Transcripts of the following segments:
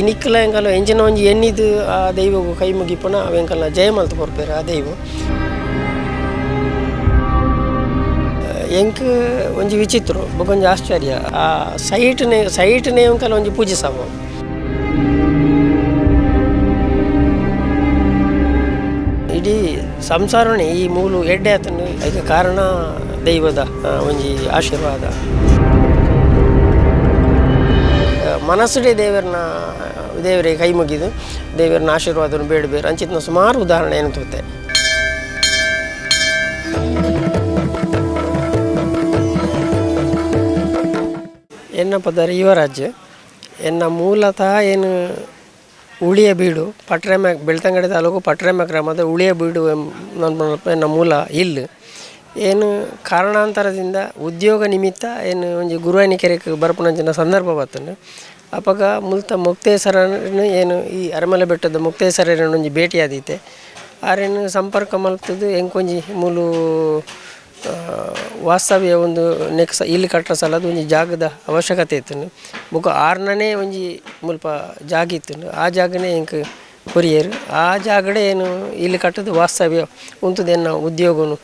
ಇನಿಕ್ಕಲ ಎಂಕಲ ಎಂಜಿನ ಒಂಜಿ ಎನ್ನಿದು, ಆ ದೈವ ಕೈ ಮುಗಿಪುನ ಅವೆಂಕಲ್ಲ ಜಯ ಮಲ್ತು ಕೊರ್ಪೇರು ಆ ದೈವ. ಎಂಕ್ ಒಂಜಿ ವಿಚಿತ್ರ, ಬೊಕೊಂಜಿ ಆಶ್ಚರ್ಯ. ಆ ಸೈಟ್ನೆ ಸೈಟ್ನೆ ಎಂಕಲ ಒಂಜಿ ಪೂಜೆ ಸಾಮ ಇಡೀ ಸಂಸಾರನೇ ಈ ಮೂಲು ಎಡ್ಡೆ ಆತನು ಕಾರಣ ದೈವದ ಒಂಜಿ ಆಶೀರ್ವಾದ. ಮನಸ್ಸುಡೆ ದೇವರನ್ನ ದೇವರಿಗೆ ಕೈ ಮುಗಿದು ದೇವರನ್ನ ಆಶೀರ್ವಾದವನ್ನು ಬೇಡಬೇರು ಅಂಚಿತ್ನ ಸುಮಾರು ಉದಾಹರಣೆ ಏನು ತೋತೆ ಎನ್ನ ಪದರ ಯುವರಾಜ್ ಎನ್ನ ಮೂಲತಃ ಏನು ಉಳಿಯ ಬೀಡು ಪಟ್ರೆಮ ಬೆಳ್ತಂಗಡಿ ತಾಲೂಕು ಪಟ್ರೆಮ ಗ್ರಾಮದ ಉಳಿಯ ಬೀಡು ಎಂಬ ಎನ್ನ ಮೂಲ ಇಲ್ಲ. ಏನು ಕಾರಣಾಂತರದಿಂದ ಉದ್ಯೋಗ ನಿಮಿತ್ತ ಏನು ಒಂಜಿ ಗುರುವಾನಿಕೆರೆಗೆ ಬರ್ಪುನಂಚಿನ ಸಂದರ್ಭ ಬತ್ತನು ಅಪಗ ಮುಲ್ತ ಮುಕ್ತೇಶ್ವರನ ಏನು ಈ ಅರಮಲೆ ಬೆಟ್ಟದ ಮುಕ್ತೇಶ್ವರನ ಒಂಜಿ ಭೇಟಿಯಾದೀತೆ. ಆರೇನು ಸಂಪರ್ಕ ಮಲ್ತದು ಎಂಕೊಂಜಿ ಮೂಲು ವಾಸ್ತವ್ಯ ಒಂದು ನೆಕ್ಸ್ಟ್ ಇಲ್ಲಿ ಕಟ್ಟರ ಸಲದ ಒಂಜಿ ಜಾಗದ ಅವಶ್ಯಕತೆ ಇತ್ತು ಬುಕ ಆರ್ನನೇ ಒಂಜಿ ಮುಲ್ಪ ಜಾಗ ಇತ್ತು ಆ ಜಾಗನೇ ಎಂಕ್ ಕೊರಿಯರು ಆ ಜಾಗಡೆ ಏನು ಇಲ್ಲಿ ಕಟ್ಟದ ವಾಸ್ತವ್ಯ ಉಂತದೇನು ಉದ್ಯೋಗನು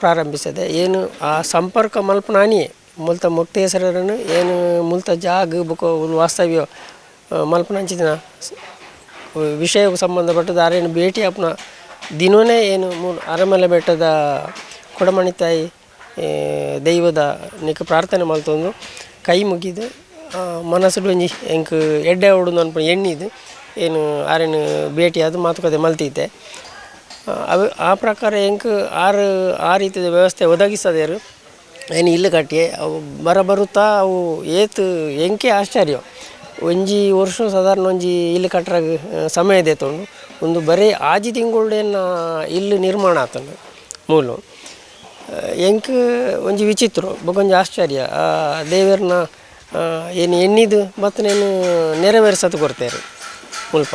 ಪ್ರಾರಂಭಿಸದೆ. ಏನು ಆ ಸಂಪರ್ಕ ಮಲ್ಪನಾನಿಯೇ. ಮುಲ್ತ ಮುಕ್ತೇಶ್ವರರನ್ನು ಏನು ಮುಲ್ತ ಜಾಗ ಬುಕ ಒಂದು ವಾಸ್ತವ್ಯ ಮಲ್ಪನಂಚಿನ ವಿಷಯಕ್ಕೆ ಸಂಬಂಧಪಟ್ಟದ ಅರೇನು ಭೇಟಿ ಅಪ್ನ ದಿನವೇ ಏನು ಮೂಲ ಅರಮಲೆ ಬೆಟ್ಟದ ಕೊಡಮಣಿ ತಾಯಿ ದೈವದ ನಿಕ್ಕ ಪ್ರಾರ್ಥನೆ ಮಲ್ತೊಂದು ಕೈ ಮುಗಿದು ಮನಸ್ಸು ಒಂಜಿ ಎಂಕ್ ಎಡ್ಡೆ ಹೊಡು ಅನ್ಪ ಎಣ್ಣಿದು ಏನು ಆರೇನು ಭೇಟಿ ಅದು ಮಾತುಕತೆ ಮಲ್ತೈತೆ ಅವು ಆ ಪ್ರಕಾರ ಎಂಕ್ ಆರು ಆ ರೀತಿಯ ವ್ಯವಸ್ಥೆ ಒದಗಿಸದೇರು ಏನು ಇಲ್ಲಿ ಕಟ್ಟಿ ಅವು ಬರ ಬರುತ್ತಾ, ಅವು ಏತು ಎಂಕೆ ಆಶ್ಚರ್ಯ. ಒಂಜಿ ವರ್ಷ ಸಾಧಾರಣ ಒಂಜಿ ಇಲ್ಲಿ ಕಟ್ಟರ ಸಮಯ ದೇತೊಂಡು ಒಂದು ಬರೀ ಆಜಿ ತಿಂಗಳೇನ ಇಲ್ಲಿ ನಿರ್ಮಾಣ ಆತಂಡು ಮೂಲು. ಎಂಕ್ ಒಂಜಿ ವಿಚಿತ್ರ, ಬೊಕೊಂಜಿ ಆಶ್ಚರ್ಯ. ಆ ದೇವರನ್ನ ಏನು ಎಣ್ಣಿದು ಬತ್ತನೇನು ನೆರವೇರಿಸತ್ತು ಕೊಡ್ತೇವೆ ಮುಲ್ಪ.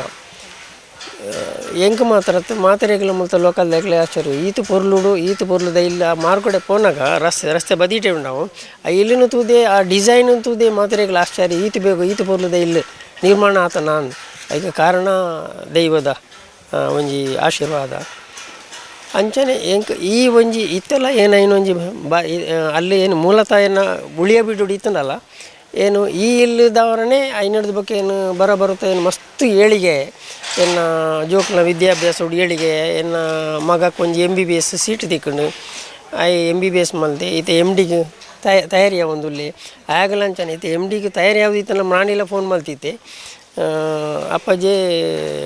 ಎಂಕ್ ಮಾತಾಡತ್ತೆ ಮುಲ್ತ ಮೂಲಕ ಲೋಕಲ್ದಾಗಲೇ ಆಶ್ಚರ್ಯ. ಈತು ಪೊರ್ಲುಡು, ಈತು ಪೊರ್ಲುದ ಇಲ್ಲ. ಮಾರ್ಕಡೆ ಪೋನಾಗ ರಸ್ತೆ ರಸ್ತೆ ಬದಿಟೆ ನಾವು. ಆ ಇಲ್ಲಿನ ತೂದೆ, ಆ ಡಿಸೈನ್ ತೂದೆ ಮಾತ್ರೆಗಳ ಆಶ್ಚರ್ಯ. ಈತು ಬೇಕು ಈತು ಪೊರ್ಲುದ ಇಲ್ಲ. ನಿರ್ಮಾಣ ಆತ ನಾನು. ಅದಕ್ಕೆ ಕಾರಣ ದೈವದ ಒಂಜಿ ಆಶೀರ್ವಾದ. ಅಂಚನೆ ಎಂಕ್, ಈ ಒಂಜಿ ಇತ್ತಲ್ಲ, ಏನ ಇನ್ನೊಂಜಿ ಬ ಅಲ್ಲಿ ಏನು ಮೂಲತಃ ಉಳಿಯ ಬಿಡು ಇತ್ತನಲ್ಲ ಏನು ಈ ಇಲ್ಲದವರನ್ನೇ ಐನಡ್ದ ಬಗ್ಗೆ ಏನು ಬರ ಬರುತ್ತೆ ಏನು ಮಸ್ತ್ ಏಳಿಗೆ ಎನ್ನ ಜೋಕ್ಲ ವಿದ್ಯಾಭ್ಯಾಸ ಉಡಿಯಳಿಗೆ ಎನ್ನ ಮಗಕ್ಕೆ ಒಂಜಿ M B B S seat ತಿಕ್ಕೊಂಡು ಐ ಎಂ ಬಿ ಬಿ ಎಸ್ ಮಲ್ದೆ ಈತ ಎಂ ಡಿಗೆ ತಯ ತಯಾರಿ ಇಲ್ಲಿ ಆಗಲಂಚನೆ ಈತ ಎಂ ಡಿಗೆ ತಯಾರಿ ಯಾವ್ದು ಇತ್ತಲ್ಲ ನಾನೆಲ್ಲ ಫೋನ್ ಮಲ್ತಿತ್ತೆ. ಅಪ್ಪಾಜಿ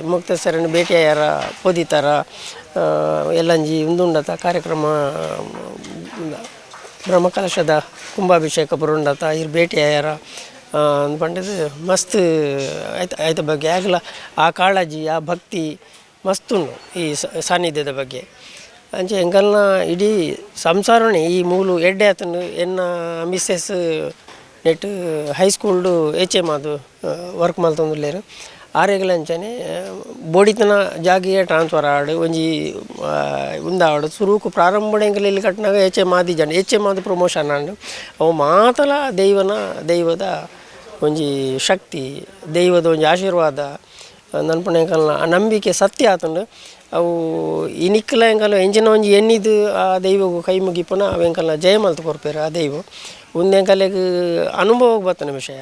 ಮುಕ್ತ ಮುಕ್ತೇಶ್ವರನ ಭೇಟಿಯಾರ ಪೋದಿತಾರ ಆ, ಎಲ್ಲಂಜಿ ಉಂದುಂಡತ ಕಾರ್ಯಕ್ರಮ ಬ್ರಹ್ಮಕಲಶದ ಕುಂಭಾಭಿಷೇಕ ಬರುಂಡತ ಇರ್ ಭೇಟಿಯಾರ ಅಂದ್ಕೊಂಡಿದ್ದು ಮಸ್ತ್ ಆಯ್ತು, ಆಯ್ತ ಬಗ್ಗೆ. ಆಗಲ ಆ ಕಾಳಜಿ, ಆ ಭಕ್ತಿ ಮಸ್ತ್ ಉಂಡು ಈ ಸಾನ್ನಿಧ್ಯದ ಬಗ್ಗೆ. ಅಂಚೆ ಎಂಕಲ್ನ ಇಡೀ ಸಂಸಾರನೇ ಈ ಮೂಲು ಎಡ್ಡೆ ಆತನು ಎನ್ನ ಮಿಸ್ಸೆಸ್ ನೆಟ್ ಹೈಸ್ಕೂಲ್ಡು ಎಚ್ ಎಂ ಅದು ವರ್ಕ್ ಮಲ್ತೊಂದುಲ್ಲೇರು ಆರೆಗಳ ಅಂಚನೆ ಬೋಡಿತನ ಜಾಗಿಗೆ ಟ್ರಾನ್ಸ್ಫರ್ ಆಡು, ಒಂಜಿ ಉಂದ ಉಂದಾಡು. ಸುರುಕು ಪ್ರಾರಂಭಣೆಂಗಲ ಇಲ್ಲಿ ಕಟ್ಟಿನಾಗ ಎಚ್ ಎಂ ಆದಿ ಜನ ಎಚ್ ಎಂ ಆದ ಪ್ರಮೋಷನ್ ಆಂಡು. ಅವು ಮಾತಲ ದೈವನ, ದೈವದ ಒಂಜಿ ಶಕ್ತಿ, ದೈವದ ಒಂಜಿ ಆಶೀರ್ವಾದ ನನ್ಪಣೆಂಕಲ್ನ ಆ ನಂಬಿಕೆ ಸತ್ಯ ಆತುಂಡು. ಅವು ಇನಿಕ್ಲ ಎಂಕಲ್ನ ಎಂಚಿನ ಒಂಜಿ ಎಣ್ಣಿದು ಆ ದೈವಗು ಕೈ ಮುಗಿಪುನ ಅವೆಂಕಲ್ನ ಜಯ ಮಲ್ತು ಕೊರ್ಪೇರು ಆ ದೈವ ಒಂದೆಂಕಲೆಗ್ ಅನುಭವ ಬತ್ತನ ವಿಷಯ.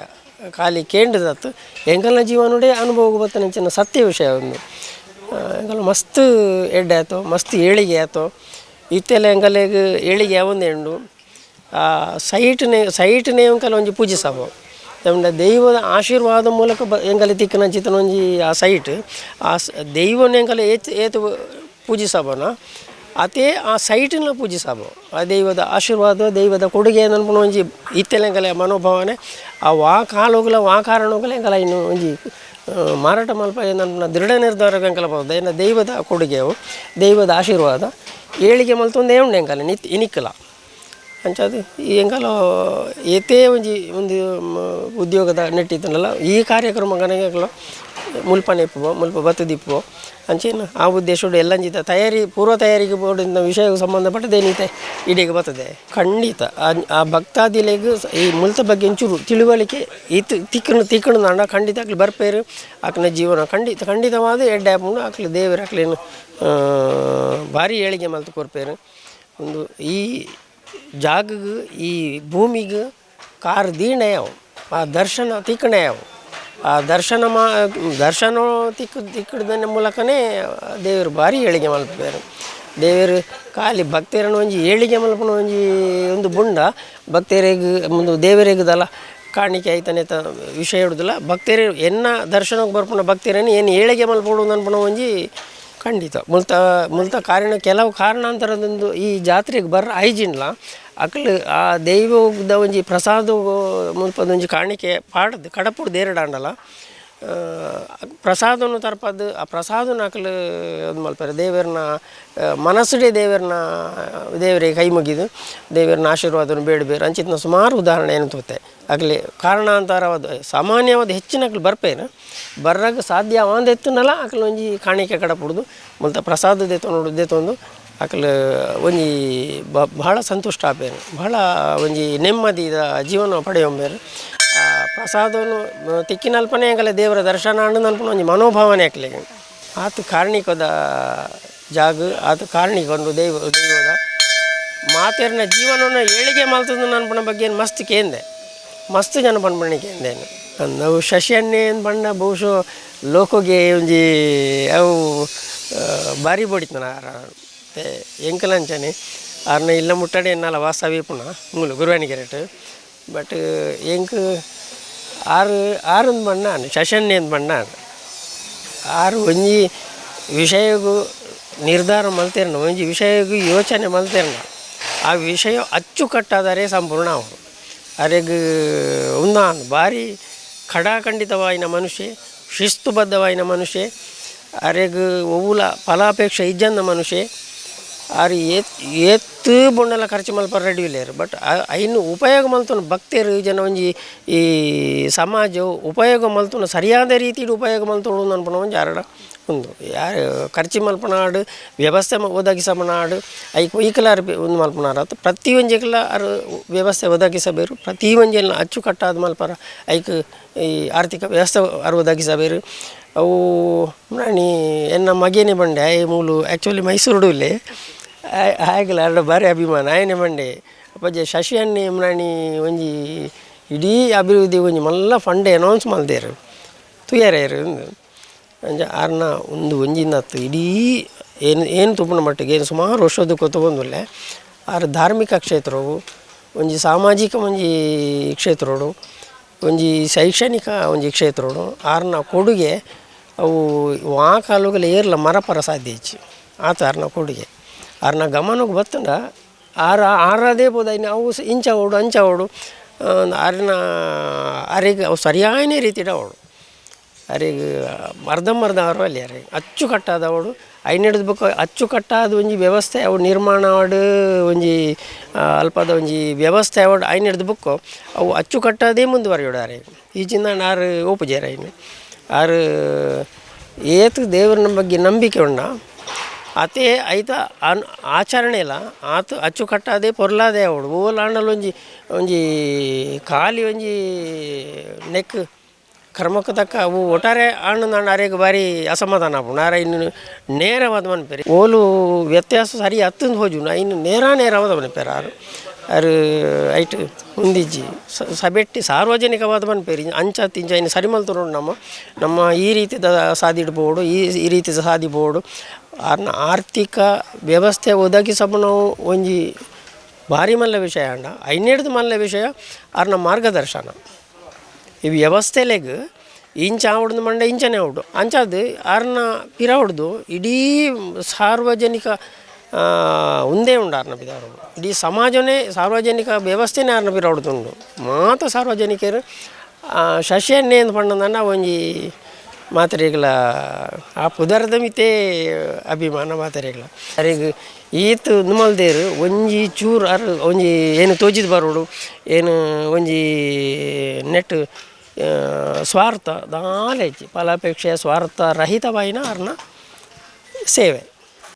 ಖಾಲಿ ಕೇಂದ್ರದತ್ತು ಎಂಕಲ್ನ ಜೀವನುಡೆ ಅನುಭವ ಬತ್ತನ ಎಂಚಿನ ಸತ್ಯ ವಿಷಯ ಒಂದು ಮಸ್ತ್ ಎಡ್ಡೆ ಆಯ್ತು ಮಸ್ತ್ ಏಳಿಗೆ ಆಯ್ತು ಇತ್ತೆಲ್ಲ ಎಂಕಲೆಗ್ ಏಳಿಗೆ ಯಾವೊಂದು ಎಂಡು ಆ ಸೈಟ್ನೇ ಸೈಟ್ನೇ ಎಂಕಲ್ ಒಂಜಿ ಪೂಜಿಸವು ನಮ್ನ ದೈವದ ಆಶೀರ್ವಾದ ಮೂಲಕ ಬ ಎಂಕಲೆ ತಿಕ್ಕನ ಚಿತ್ತನ ಒಂಜಿ ಆ ಸೈಟ್ ಆ ಸ ದೈವನ ಎಂಕಲೆ ಏತ್ ಏತು ಪೂಜಿಸಬನ? ಅದೇ ಆ ಸೈಟನ್ನ ಪೂಜಿಸಬೋ. ಆ ದೈವದ ಆಶೀರ್ವಾದ, ದೈವದ ಕೊಡುಗೆ ಅನ್ಪುಣ ಒಂಜಿ ಇತ್ತೆಲೆಂಕಲೆ ಮನೋಭಾವನೆ, ಆ ವಾ ಕಾಲೋಗಲ ವಾ ಕಾರಣೋಗಲ ಎಂಕಲ ಇನ್ನು ಒಂಜಿ ಮಾರಾಟ ಮಲ್ಪ ಏನನ್ನ ದೃಢ ನಿರ್ಧಾರ ಎಂಕಲ ಬಹುದು ಏನ ದೈವದ ಕೊಡುಗೆವು, ದೈವದ ಆಶೀರ್ವಾದ, ಏಳಿಗೆ ಮಲ್ತೊಂದು ಉಂಡು ಎಂಕಲ ನಿತ್ ಇನಿಕ್ಕಲ. ಅಂಚದು ಈ ಹೆಂಗಲೋ ಏತೇ ಒಂಜಿ ಒಂದು ಉದ್ಯೋಗದ ನೆಟ್ಟಿತ್ತನಲ್ಲ ಈ ಕಾರ್ಯಕ್ರಮ ಗನಗೆಲ್ಲ ಮುಲ್ಪನೆ ಇಪ್ಪುವ, ಮುಲ್ಪ ಬತ್ತದಿಪ್ಪುವ ಅಂಚೇನು ಆ ಉದ್ದೇಶಡು ಎಲ್ಲಂಜಿತ ತಯಾರಿ, ಪೂರ್ವ ತಯಾರಿಗೆ ಬೋರ್ಡಿನ ವಿಷಯಕ್ಕೆ ಸಂಬಂಧಪಟ್ಟದೇನೈತೆ ಇಡೀಗೆ ಬರ್ತದೆ. ಖಂಡಿತ. ಆ- ಭಕ್ತಾದಿಲೆಗೂ ಈ ಮುಲ್ತ ಬಗ್ಗೆ ಒಂಚೂರು ತಿಳುವಳಿಕೆ ಇತ್ತು ತಿಕ್ಕಣ ತಿಕ್ಕಣ ನಾಡ ಖಂಡಿತ ಆಗ್ಲಿ ಬರ್ಪೇರು. ಆಕನ ಜೀವನ ಖಂಡಿತ, ಖಂಡಿತವಾದ ಎಡ್ಡೆ ಹಾಕೊಂಡು ಆಕ್ಲಿ ದೇವರು ಆಕ್ಲೇನು ಭಾರಿ ಏಳಿಗೆ ಮಲ್ತು ಕೊರ್ಪೇರು. ಒಂದು ಈ ಜಾಗಗೂ ಈ ಭೂಮಿಗೆ ಕಾರ್ ದೀಣೆ ಅವು, ಆ ದರ್ಶನ ತಿಕ್ಕಣೆ ಅವು. ಆ ದರ್ಶನ ಮಾ, ದರ್ಶನ ತಿಕ್ಕ ತಿಕ್ಕಡದ ಮೂಲಕನೇ ದೇವರು ಭಾರಿ ಏಳಿಗೆ ಮಲ್ಪಿದ್ದಾರೆ ದೇವರು ಖಾಲಿ ಭಕ್ತರನ್ನು ಒಂಜಿ ಏಳಿಗೆ ಮಲ್ಪನ ಒಂಜಿ ಒಂದು ಬುಂಡ, ಭಕ್ತರಿಗೆ, ಒಂದು ದೇವರಿಗದಲ್ಲ ಕಾಣಿಕೆ ಆಯ್ತಾನೆ ತ, ವಿಷಯ ಹಿಡುದಿಲ್ಲ. ಭಕ್ತರು ಎನ್ನ ದರ್ಶನಕ್ಕೆ ಬರ್ಪುನ ಭಕ್ತರನ್ನು ಏನು ಏಳಿಗೆ ಮಲ್ಪಡು ಅನ್ಪಣ ಒಂಜಿ ಖಂಡಿತ. ಮುಲ್ತ ಮುಲ್ತ ಕಾರಣ, ಕೆಲವು ಕಾರಣಾಂತರದೊಂದು ಈ ಜಾತ್ರೆಗೆ ಬರ ಐಜಿನ್ಲ ಅಕ್ಲು ಆ ದೈವದ ಒಂಜಿ ಪ್ರಸಾದ ಮುಲ್ಪದೊಂಜಿ ಕಾಣಿಕೆ ಪಾಡ್ದು ಕಡಪುಡು ದೇರಡಾಂಡಲ ಪ್ರಸಾದನು ತರ್ಪದ್ದು ಆ ಪ್ರಸಾದನ ಅಕ್ಲು ಇದು ಮಲ್ಪರೆ. ದೇವರನ್ನ ಮನಸ್ಸುಡೆ ದೇವರನ್ನ ದೇವರಿಗೆ ಕೈ ಮುಗಿದು ದೇವರನ್ನ ಆಶೀರ್ವಾದವನ್ನು ಬೇಡಬೇರು. ಅಂಚಿತ್ನ ಸುಮಾರು ಉದಾಹರಣೆ ಏನು ತೋತೆ ಆಗಲಿ, ಕಾರಣಾಂತರವಾದ, ಸಾಮಾನ್ಯವಾದ ಹೆಚ್ಚಿನ ಅಕ್ಲು ಬರ್ಪೇನ. ಬರ್ರಾಗ ಸಾಧ್ಯ ಅವಂದೆತ್ತುನಲ್ಲ ಅಕ್ಲು ಒಂಜಿ ಕಾಣಿಕೆ ಕಡಪುಡ್ದು ಮುಲ್ತ ಪ್ರಸಾದ ದೇತ ನೋಡು ದೇತೊಂದು ಅಕ್ಲು ಒಂಜಿ ಬಹಳ ಸಂತುಷ್ಟ ಆಪೇನು. ಬಹಳ ಒಂಜಿ ನೆಮ್ಮದಿದ ಜೀವನ ಪಡೆಯೊಂಬೇರು. ಪ್ರಸಾದವನ್ನು ತಿಕ್ಕಿನಲ್ಪನೆ ಆಗಲ್ಲ ದೇವರ ದರ್ಶನ ಅಂಡು ಅನ್ಪುನ ಒಂಜಿ ಮನೋಭಾವನೆ ಆಗ್ಲಿಗೆ ಆತ ಕಾರಣಿಕದ ಜಾಗ, ಆತ ಕಾರಣಿಕ ಒಂದು ದೈವ, ದೈವದ ಮಾತೇರ್ನ ಜೀವನವನ್ನು ಏಳಿಗೆ ಮಲ್ತದ ಅನ್ಪಣ ಬಗ್ಗೆ ಏನು ಮಸ್ತ್ ಕೇಂದೆ. ಮಸ್ತ್ ಜನ ಬಂದ್ಬಣ್ಣ ಕೇಂದೇನು ನಾವು ಶಶಿಯನ್ನೇ ಏನು ಬಣ್ಣ, ಬಹುಶಃ ಲೋಕಗೆ ಒಂಜಿ ಅವು ಬಾರಿ ಬೋಡಿತ್ನ ಮತ್ತೆ ಎಂಕಲಂಚನೆ. ಆರ್ನ ಇಲ್ಲ ಮುಟ್ಟಡೆ ಎನ್ನಲ್ಲ ವಾಸವಿ ಪುಣ ಗುರುವಾಣಿಗೆ ಗುರುವಾಣಿಗೆರೆಟ್. ಬಟ್ ಎಂಕ್ ಆರು, ಆರೊಂದು ಬಣ್ಣ ಶಶನ್ನೇ ಬಣ್ಣ ಆರು ಒಂಜಿ ವಿಷಯಗೂ ನಿರ್ಧಾರ ಮಲ್ತೇರಣ ಒಂಜಿ ವಿಷಯಗೂ ಯೋಚನೆ ಮಲ್ತೇರಣ ಆ ವಿಷಯ ಅಚ್ಚುಕಟ್ಟಾದರೆ ಸಂಪೂರ್ಣ ಅವರು. ಅರೆಗ ಉಂದಾನ್ ಭಾರಿ ಖಡಾಖಂಡಿತವಾಯಿನ ಮನುಷ್ಯ, ಶಿಸ್ತುಬದ್ಧವಾಯಿನ ಮನುಷ್ಯ, ಅರೆಗ, ಒವುಲ ಫಲಾಪೇಕ್ಷೆ ಇಜ್ಜಂದ ಮನುಷ್ಯ ಆರು ಏತ್ ಏತ್ ಬೊಂಡಲ ಖರ್ಚು ಮಲ್ಪ ರೆಡಿ ಇಲ್ಲೇರು ಬಟ್ ಐನು ಉಪಯೋಗ ಮಲ್ತುನ ಭಕ್ತರು ಜನ ಒಂಜಿ ಈ ಸಮಾಜ ಉಪಯೋಗ ಮಲ್ತುನ ಸರಿಯಾದ ರೀತಿಯಲ್ಲಿ ಉಪಯೋಗ ಮಲ್ತೋಡು ಅನ್ಪಣ ಒಂಜಿ ಯಾರಡ ಒಂದು ಯಾರು ಖರ್ಚು ಮಲ್ಪನಾಡು ವ್ಯವಸ್ಥೆ ಒದಗಿಸಮನಾಡು ಐಕ್ ಒಯ್ಕಲಾರು ಒಂದು ಮಲ್ಪನಾರ ಪ್ರತಿ ಒಂಜಿಗೆಲ್ಲ ಅರು ವ್ಯವಸ್ಥೆ ಒದಗಿಸಬೇರು, ಪ್ರತಿ ಒಂಜೆಲ್ಲ ಅಚ್ಚುಕಟ್ಟಾದ ಮಲ್ಪರ ಐಕ್ ಈ ಆರ್ಥಿಕ ವ್ಯವಸ್ಥೆ ಅರು ಒದಗಿಸಬೇರು. ಅವು, ನಾನು ಎನ್ನ ಮಗೇನೆ ಬಂಡೆ ಮೂಲು ಆ್ಯಕ್ಚುಲಿ ಮೈಸೂರು ಇಲ್ಲೇ ಹಾಗೆಲ್ಲ ಎರಡು ಬಾರಿ ಅಭಿಮಾನ. ಆಯನೆ ಮಂಡೆ. ಅಪ್ಪಾಜಿ ಶಶಿ ಪ್ರಾಣಿ ಒಂಜಿ ಇಡೀ ಅಭಿವೃದ್ಧಿ ಒಂಜಿ ಮಲ್ಲ ಫಂಡ್ ಅನೌನ್ಸ್ ಮಲ್ದೇರು ತುಯಾರೇರು ಅಂಜ ಆರ್ನ ಒಂದು ಒಂಜಿನತ್ತು ಇಡೀ ಏನು ಏನು ತುಪ್ಪನ ಮಟ್ಟಿಗೆ ಏನು ಸುಮಾರು ವರ್ಷದ ಕೊತ್ತು ಬಂದುಲ್ಲೆ ಆರು ಧಾರ್ಮಿಕ ಕ್ಷೇತ್ರವು, ಒಂಜಿ ಸಾಮಾಜಿಕ ಒಂಜಿ ಕ್ಷೇತ್ರಗಳು ಒಂಜಿ ಶೈಕ್ಷಣಿಕ ಒಂಜಿ ಕ್ಷೇತ್ರಗಳು ಆರ್ನ ಕೊಡುಗೆ ಅವು ಆ ಕಾಲುಗಳು ಏರ್ಲ ಮರಪರ ಸಾಧ್ಯ ಹೆಚ್ಚು ಆತ ಆರ್ನ ಕೊಡುಗೆ. ಆರ್ನ ಗಮನಕ್ಕೆ ಬತ್ತಂಡ, ಆರ ಆರದೇ ಬೋದ ಇನ್ನು ಅವು ಇಂಚ ಓಡು, ಅಂಚ ಓಡು ಆರಿನ ಅರಿಗೆ ಅವು ಸರಿಯಾದ ರೀತಿಡ ಅವಳು ಅರಿಗೆ ಅರ್ಧಂಬರ್ಧ ಅವರು ಅಲ್ಲಿ ಅರೆ ಅಚ್ಚುಕಟ್ಟಾದವಡು ಐನೆಡ್ದು ಅಚ್ಚು ಅಚ್ಚುಕಟ್ಟಾದ ಒಂಜಿ ವ್ಯವಸ್ಥೆ, ಅವು ನಿರ್ಮಾಣ ಆಡು ಒಂಜಿ ಅಲ್ಪದ ಒಂಜಿ ವ್ಯವಸ್ಥೆ ಅವಡು ಐನೆಡ್ದು ಬುಕ್ಕು ಅವು ಅಚ್ಚುಕಟ್ಟಾದೇ ಈ ಈಚಿಂದ ಆರು ಓಪುಜಾರ ಇನ್ನು ಆರು ಏತು ದೇವರನ ಬಗ್ಗೆ ನಂಬಿಕೆ ಉಂಡ. ಅತೆ ಐತ ಅನ್ ಆಚರಣೆ ಇಲ್ಲ. ಆತು ಅಚ್ಚುಕಟ್ಟಾದೆ ಪೊರ್ಲಾದೆ ಅವಡು ಓಲಾಂಡಲ್ಲಿ ಒಂಜಿ ಒಂಜಿ ಖಾಲಿ ಒಂಜಿ ನೆಕ್ ಕ್ರಮಕ್ಕೆ ತಕ್ಕ ಅವು ಒಟ್ಟಾರೆ ಅಣ್ಣ ನಾನು ಅರೆಗೆ ಬಾರಿ ಅಸಮಾಧಾನ ಆಪು. ನಾರ ಇನ್ನು ನೇರವಾದ ಮನ್ಪೇರಿ. ಓಲು ವ್ಯತ್ಯಾಸ ಸರಿ ಹತ್ತಿಂದ ಹೋಜು. ನಾ ಇನ್ನು ನೇರ ನೇರವಾದ ಮನ್ಪೇರ ಆರು. ಅರು, ಐಟ್ ಉಂದಿಜ್ಜಿ ಸಬೆಟ್ಟಿ ಸಾರ್ವಜನಿಕವಾದ ಮನ್ಪೇರಿ. ಅಂಚ ತಿಂಚ ಇನ್ನು ಸರಿ ಮಲ್ತು ನಮ್ಮ ನಮ್ಮ ಈ ರೀತಿದ ಸಾದಿಡ್ಬೋದು ಈ ಈ ರೀತಿದ ಸಾಧಿಬೋಡು ಅರ್ನ ಆರ್ಥಿಕ ವ್ಯವಸ್ಥೆ ಒದಗಿಸಬ ನಾವು ಒಂಜಿ ಭಾರಿ ಮಲ್ಲ ವಿಷಯ ಅಂಡ. ಐನೇಡ್ದು ಮಲ್ಲ ವಿಷಯ ಅರ್ನ ಮಾರ್ಗದರ್ಶನ. ಈ ವ್ಯವಸ್ಥೆಲೆಗ್ ಇಂಚ ಆವಡ್ದು ಮಂಡ ಇಂಚನೆ ಆವಡು ಅಂಚಾದ್ ಅರ್ನ ಪಿರ ಹೊಡ್ದು ಇಡೀ ಸಾರ್ವಜನಿಕ ಒಂದೇ ಉಂಡು ಅರ್ನ ಪಿದಾರು ಇಡೀ ಸಮಾಜನೇ ಸಾರ್ವಜನಿಕ ವ್ಯವಸ್ಥೆನೇ ಆರ್ನ ಪಿರ ಹೊಡ್ದುಂಡು ಮಾತ ಸಾರ್ವಜನಿಕರು ಆ, ಶಶಿಯನ್ನೇ ಎಂದು ಪಂಡದನ್ನ ಒಂಜಿ ಮಾತ್ರೆಗಳ ಆ ಪುದರದ ಮಿತೆ ಅಭಿಮಾನ ಮಾತ್ರೆಗಳ. ಅರೆಗ್ ಈತ್ ನುಮಲ್ದೇರು ಒಂಜಿ ಚೂರು ಅರ್ ಒಂಜಿ ಏನು ತೋಜಿದ್ ಬರೋಡು ಏನು ಒಂಜಿ ನೆಟ್ ಸ್ವಾರ್ಥ ದಾಲೆ ಫಲಾಪೇಕ್ಷೆಯ ಸ್ವಾರ್ಥ ರಹಿತವಾಯಿನ ಅರ್ನ ಸೇವೆ.